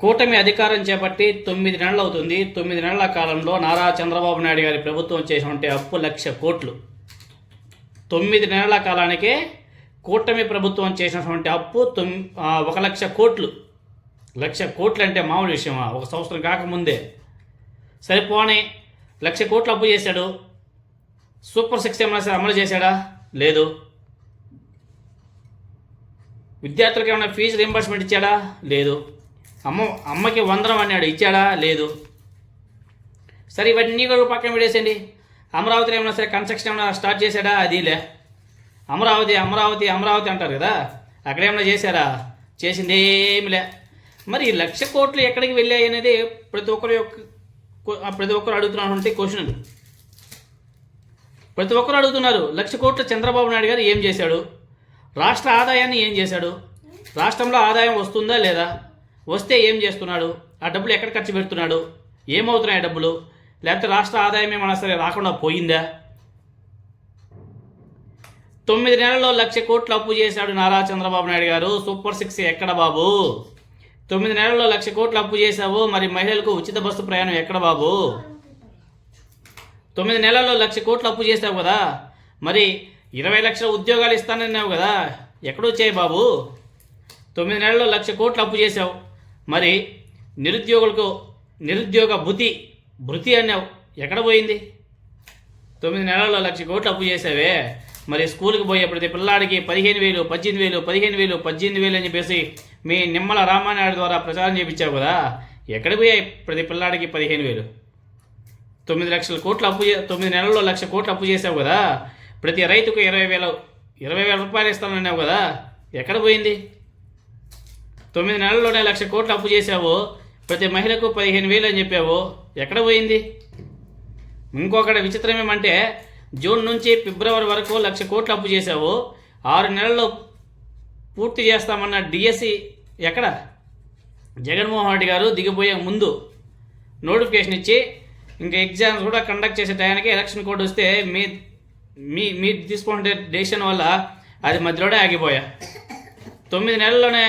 కూటమి అధికారం చేపట్టి తొమ్మిది నెలలు అవుతుంది తొమ్మిది నెలల కాలంలో నారా చంద్రబాబు నాయుడు గారి ప్రభుత్వం చేసినటువంటి అప్పు లక్ష కోట్లు. తొమ్మిది నెలల కాలానికే కూటమి ప్రభుత్వం చేసినటువంటి అప్పు తొమ్ ఒక లక్ష కోట్లు. లక్ష కోట్లు అంటే మామూలు విషయమా? ఒక సంవత్సరం కాకముందే. సరిపోని లక్ష కోట్లు అప్పు చేశాడు. సూపర్ సిక్స్ ఏమైనా సరే అమలు చేశాడా? లేదు. విద్యార్థులకు ఏమైనా ఫీజు రీంబర్స్మెంట్ ఇచ్చాడా? లేదు. అమ్మ అమ్మకి వందనం అన్నాడు. ఇచ్చాడా? లేదు. సరే ఇవన్నీ కూడా పక్కన పెట్టేసండి అమరావతిలో ఏమైనా సరే కన్స్ట్రక్షన్ ఏమైనా స్టార్ట్ చేశాడా? అదిలే అమరావతి అమరావతి అమరావతి అంటారు కదా. అక్కడ ఏమైనా చేశారా? చేసింది ఏమిలే మరి ఈ లక్ష కోట్లు ఎక్కడికి వెళ్ళాయి అనేది ప్రతి ఒక్కరి యొక్క ప్రతి ఒక్కరు అడుగుతున్నటువంటి క్వశ్చన్ ప్రతి ఒక్కరు అడుగుతున్నారు లక్ష కోట్ల చంద్రబాబు నాయుడు గారు ఏం చేశాడు? రాష్ట్ర ఆదాయాన్ని ఏం చేశాడు? రాష్ట్రంలో ఆదాయం వస్తుందా లేదా? వస్తే ఏం చేస్తున్నాడు? ఆ డబ్బులు ఎక్కడ ఖర్చు పెడుతున్నాడు? ఏమవుతున్నాయి ఆ డబ్బులు? లేకపోతే రాష్ట్ర ఆదాయం ఏమైనా సరే రాకుండా పోయిందా? తొమ్మిది నెలల్లో లక్ష కోట్లు అప్పు చేశాడు నారా చంద్రబాబు నాయుడు గారు. సూపర్ సిక్స్ ఎక్కడ బాబు? తొమ్మిది నెలల్లో లక్ష కోట్లు అప్పు చేశావు. మరి మహిళలకు ఉచిత బస్సు ప్రయాణం ఎక్కడ బాబు? తొమ్మిది నెలల్లో లక్ష కోట్లు అప్పు చేసావు కదా? మరి ఇరవై లక్షల ఉద్యోగాలు ఇస్తానన్నావు కదా? ఎక్కడొచ్చాయి బాబు. తొమ్మిది నెలల్లో లక్ష కోట్లు అప్పు చేసావు మరి నిరుద్యోగులకు నిరుద్యోగ భృతి భృతి అన్నావు ఎక్కడ పోయింది? తొమ్మిది నెలల్లో లక్ష కోట్లు అప్పు చేసావే. మరి స్కూల్కి పోయే ప్రతి పిల్లాడికి పదిహేను వేలు పద్దెనిమిది వేలు పదిహేను వేలు పద్దెనిమిది వేలు అని చెప్పేసి మీ నిమ్మల రామానాయుడు ద్వారా ప్రచారం చేయించావు కదా. ఎక్కడ పోయాయి ప్రతి పిల్లాడికి పదిహేను వేలు? తొమ్మిది లక్షల కోట్లు అప్పు తొమ్మిది నెలల్లో లక్ష కోట్లు అప్పు చేసావు కదా. ప్రతి రైతుకు ఇరవై వేల ఇరవై వేల రూపాయలు ఇస్తానన్నావు కదా. ఎక్కడ పోయింది? తొమ్మిది నెలల్లోనే లక్ష కోట్లు అప్పు చేసావు ప్రతి మహిళకు పదిహేను వేలు అని చెప్పావు ఎక్కడ పోయింది? ఇంకొకటి విచిత్రం ఏమంటే జూన్ నుంచి ఫిబ్రవరి వరకు లక్ష కోట్లు అప్పు చేసావు ఆరు నెలల్లో పూర్తి చేస్తామన్న డిఎస్సి ఎక్కడ? జగన్మోహన్ రెడ్డి గారు దిగిపోయే ముందు నోటిఫికేషన్ ఇచ్చి ఇంకా ఎగ్జామ్స్ కూడా కండక్ట్ చేసే టయానికి ఎలక్షన్ కోడ్ వస్తే మీ మీ మీరు తీసుకుంటే డెసిషన్ వల్ల అది మధ్యలోనే ఆగిపోయా. తొమ్మిది నెలల్లోనే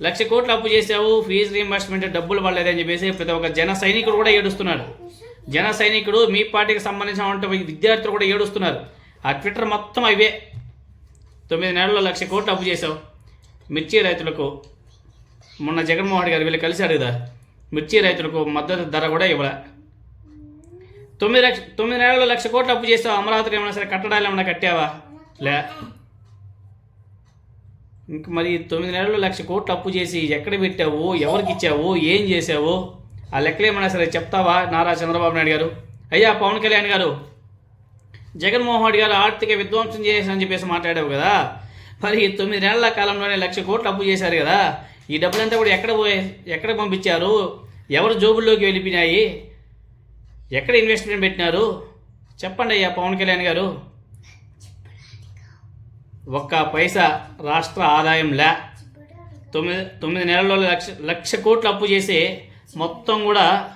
లక్ష కోట్లు అప్పు చేసావు ఫీజు రీఎంబర్స్మెంట్ డబ్బులు పడలేదని చెప్పేసి ప్రతి ఒక్క జన సైనికుడు కూడా ఏడుస్తున్నాడు. జన సైనికుడు మీ పార్టీకి సంబంధించిన విద్యార్థులు కూడా ఏడుస్తున్నారు. ఆ ట్విట్టర్ మొత్తం అవే. తొమ్మిది నెలల్లో లక్ష కోట్లు అప్పు చేసావు మిర్చి రైతులకు మొన్న జగన్మోహన్ గారు వీళ్ళు కలిశాడు కదా మిర్చి రైతులకు మద్దతు ధర కూడా ఇవ్వలే. తొమ్మిది లక్ష తొమ్మిది నెలల్లో లక్ష కోట్లు అప్పు చేసావు అమరావతిలో ఏమైనా సరే కట్టడాలు ఏమైనా కట్టావా? లే. ఇంక మరి తొమ్మిది నెలలు లక్ష కోట్లు అప్పు చేసి ఎక్కడ పెట్టావు? ఎవరికి ఇచ్చావు? ఏం చేసావు? ఆ లెక్కలు ఏమైనా సరే చెప్తావా నారా చంద్రబాబు నాయుడు గారు? అయ్యా పవన్ కళ్యాణ్ గారు జగన్మోహన్ రెడ్డి గారు ఆర్థిక విధ్వంసం చేశారని చెప్పేసి మాట్లాడావు కదా? మరి ఈ తొమ్మిది నెలల కాలంలోనే లక్ష కోట్లు అప్పు చేశారు కదా? ఈ డబ్బులంతా కూడా ఎక్కడ పోయే ఎక్కడ పంపించారు? ఎవరు జోబుల్లోకి వెళ్ళిపోయినాయి? ఎక్కడ ఇన్వెస్ట్మెంట్ పెట్టినారు? చెప్పండి అయ్యా పవన్ కళ్యాణ్ గారు. ఒక్క పైసా రాష్ట్ర ఆదాయం లే. తొమ్మిది తొమ్మిది నెలల్లో లక్ష లక్ష కోట్లు అప్పు చేసి మొత్తం కూడా